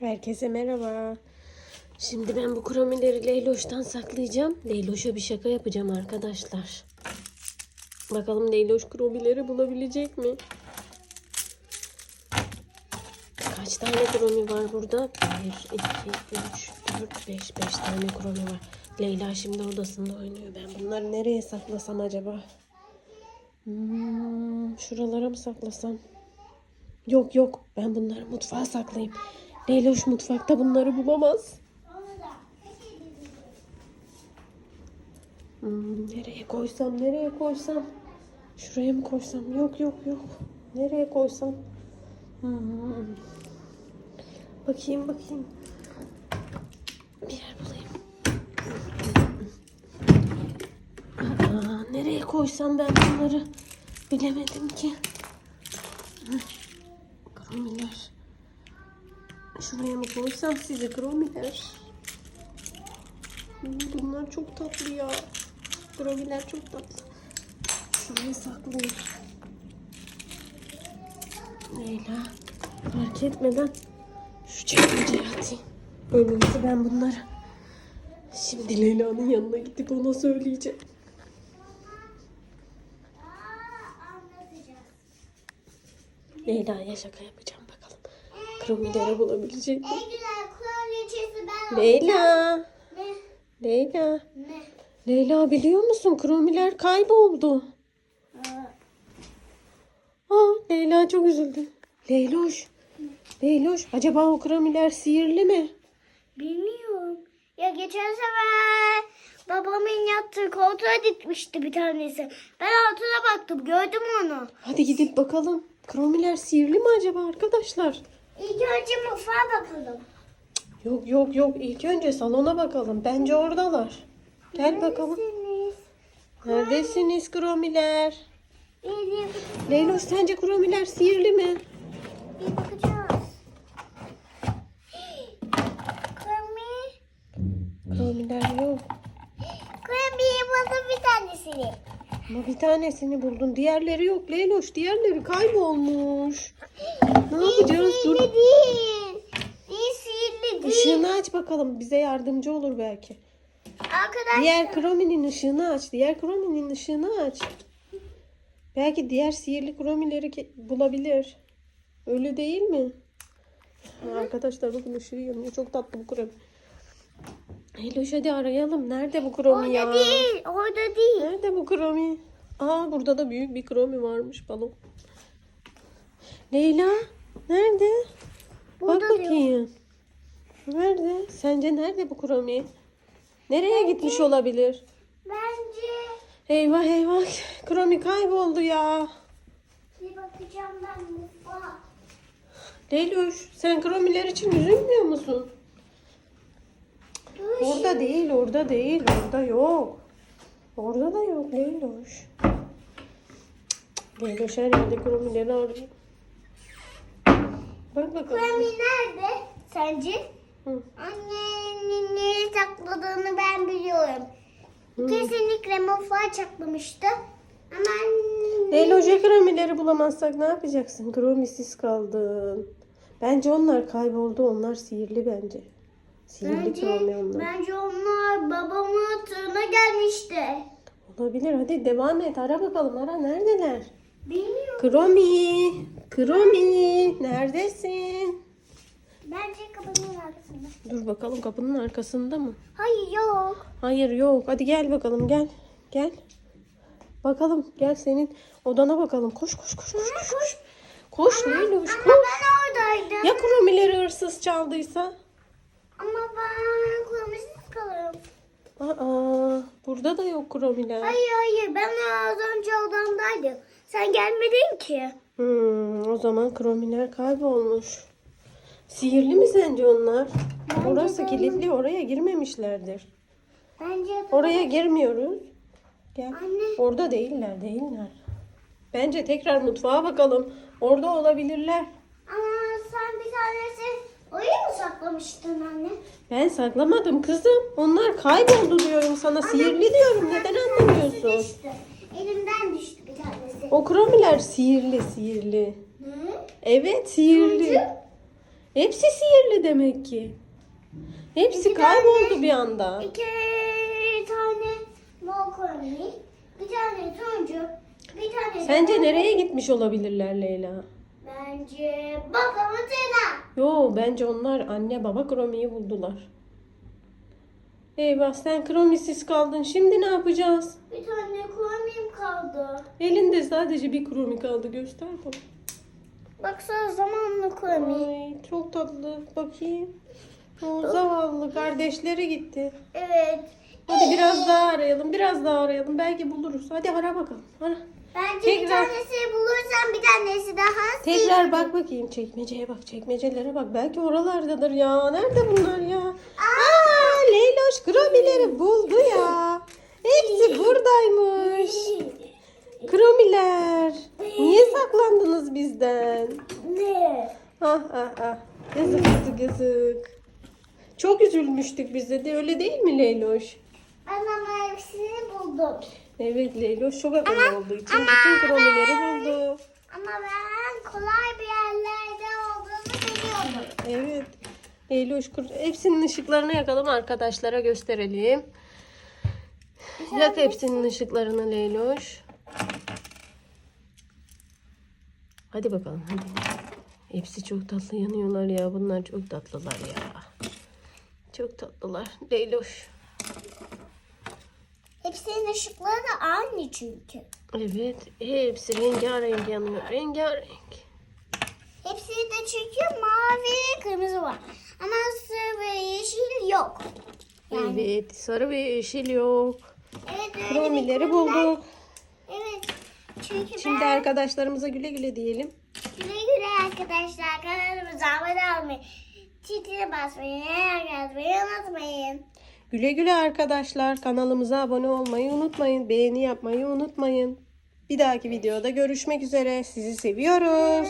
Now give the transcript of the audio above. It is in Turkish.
Herkese merhaba. Şimdi ben bu kromileri Leyloş'tan saklayacağım. Leyloş'a bir şaka yapacağım arkadaşlar. Bakalım Leyloş kromileri bulabilecek mi? Kaç tane kromi var burada? 1, 2, 3, 4, 5. 5 tane kromi var. Leyla şimdi odasında oynuyor. Ben bunları nereye saklasam acaba? Hmm, şuralara mı saklasam? Yok yok. Ben bunları mutfağa saklayayım. Leyloş mutfakta bunları bulamaz. Hmm, nereye koysam, nereye koysam? Şuraya mı koysam? Yok yok yok. Nereye koysam? Hmm. Bakayım bakayım. Bir yer bulayım. Aa, nereye koysam ben bunları bilemedim ki. Hı. Şuraya mı koysam size kromiler? Hmm, Bunlar çok tatlı ya. Kromiler çok tatlı. Şuraya saklayayım. Leyla fark etmeden şu çekmeceye atayım. İyisi ben bunları. Şimdi Leyla'nın yanına gidip ona söyleyeceğim. Leyla'ya şaka yapacağım Kromileri bulabilecek mi? Leyla. Ne? Leyla. Ne? Leyla biliyor musun? Kromiler kayboldu. Aa, Leyla çok üzüldü. Leyloş. Leyloş. Acaba o kromiler sihirli mi? Bilmiyorum. Ya geçen sefer babamın yattığı koltuğa dikmişti bir tanesi. Ben altına baktım gördüm onu. Hadi gidip bakalım. Kromiler sihirli mi acaba arkadaşlar? İlk önce mutfağa bakalım. Yok yok yok. İlk önce salona bakalım. Bence oradalar. Gel bakalım. Neredesiniz? Neredesiniz kromiler? Bir, Leyloş sence kromiler sihirli mi? bir bakacağız. Kremi. Kromiler yok. Kremiyi buldum bir tanesini. Ama bir tanesini buldun. Diğerleri yok Leyloş. Diğerleri kaybolmuş. Ne yapacağız? Dur. Değil. Bir sihirli değil. Işığını aç bakalım. Bize yardımcı olur belki. Arkadaşlar. Diğer krominin ışığını aç. Diğer krominin ışığını aç. Belki diğer sihirli kromileri bulabilir. Öyle değil mi? Ha, arkadaşlar bakın ışığı yanıyor. Çok tatlı bu kromi. Eloş hadi arayalım. Nerede bu kromi ya? Orada değil. Orada değil. Nerede bu kromi? Aa burada da büyük bir kromi varmış balon. Leyla nerede? Bak Burada diyor. bakayım. Nerede? Sence nerede bu kromi? Nereye gitmiş olabilir? Bence Eyvah eyvah. Kromi kayboldu ya. bir bakacağım ben mutfağa. Leyloş sen kromiler için üzülmüyor musun? Dur Orada değil, orada değil, orada yok. Orada da yok Leyloş. Leyloş her yerde kromileri arıyor. Bak bakalım. Kremi nerede sence? Hı. Annenin nereye sakladığını ben biliyorum. Kesinlikle mutfağa saklamıştı. Ama anne- Leyloş'a kromileri bulamazsak ne yapacaksın? Kromisiz kaldın. Bence onlar kayboldu. Onlar sihirli bence. Sihirli bence, onlar. bence onlar babamın tığına gelmişti. Olabilir. Hadi devam et. Ara bakalım. Ara. Neredeler? Bilmiyorum. Kromi. Kromi. Neredesin? Bence kapının arkasında. Dur bakalım kapının arkasında mı? Hayır yok. Hayır yok. Hadi gel bakalım gel. Gel. Bakalım gel senin odana bakalım. Koş koş koş koş koş. Koş, koş Leyloş Ama koş. ben oradaydım. Ya kromileri hırsız çaldıysa? Ama ben kırmızı kalırım. Aa, burada da yok kromiler. Hayır hayır ben az önce odamdaydım. Sen gelmedin ki. Hmm, o zaman kromiler kaybolmuş. Sihirli mi sence onlar? Bence Orası de. kilitli. Oraya girmemişlerdir. Bence Oraya girmiyoruz. Gel. Anne. Orada değiller, değiller. Bence tekrar mutfağa bakalım. Orada olabilirler. Ama sen bir tanesi oraya mı saklamıştın anne? Ben saklamadım kızım. Onlar kayboldu diyorum sana. Sihirli diyorum. Neden anlamıyorsun? Düştü. Elimden düştü bir tanesi. O kromiler sihirli, sihirli. Hı? Evet, sihirli. Kılıcı? Hepsi sihirli demek ki. Hepsi İki kayboldu tane- bir anda. İki tane mor kromi, bir tane turuncu, bir tane... Sence nereye gitmiş olabilirler Leyla? Bence babamın tena. Yo bence onlar anne baba Kromi'yi buldular. Eyvah sen Kromi'siz kaldın. Şimdi ne yapacağız? Bir tane kromim kaldı. Elinde sadece bir Kromi kaldı. Göster bana. Baksana zamanlı kromi. Ay çok tatlı. Bakayım. O zavallı kardeşleri gitti. Evet. Hadi biraz daha arayalım. Biraz daha arayalım. Belki buluruz. Hadi ara bakalım. Ara. Bence bir Tekrar- tanesi bulursam bir tanesi daha. Tekrar bak bakayım. Çekmeceye bak. Çekmecelere bak. Belki oralardadır ya. Nerede bunlar ya? Aa, Leyloş Kromileri buldu ya. Hepsi buradaymış. Kromiler. Niye saklandınız bizden? Ne? Ah ah ah. Yazık yazık yazık. Çok üzülmüştük biz de. Öyle değil mi Leyloş? Ben ama hepsini buldum. Evet Leyloş çok akıllı olduğu için bütün kromileri buldu. Ama ben kolay bir yerlerde olduğunu biliyordum. Evet. Leyloş kur- hepsinin ışıklarını yakalım arkadaşlara gösterelim. Yak hepsinin ışıklarını Leyloş. Hadi bakalım hadi. Hepsi çok tatlı yanıyorlar ya. Bunlar çok tatlılar ya. Çok tatlılar. Leyloş. Hepsinin ışıkları da aynı çünkü. Evet. Hepsi rengarenk yanıyor. Rengarenk. Hepsi de çünkü mavi kırmızı var. Ama sarı ve yeşil yok. Yani, Evet. Sarı ve yeşil yok. evet. öyle bir Kromileri kromiler- bulduk. Evet. Çünkü Şimdi ben arkadaşlarımıza güle güle diyelim. güle güle arkadaşlar kanalımıza abone olmayı, çiftine basmayı, yazmayı unutmayın. Güle güle arkadaşlar. Kanalımıza abone olmayı unutmayın. Beğeni yapmayı unutmayın. Bir dahaki videoda görüşmek üzere. Sizi seviyoruz.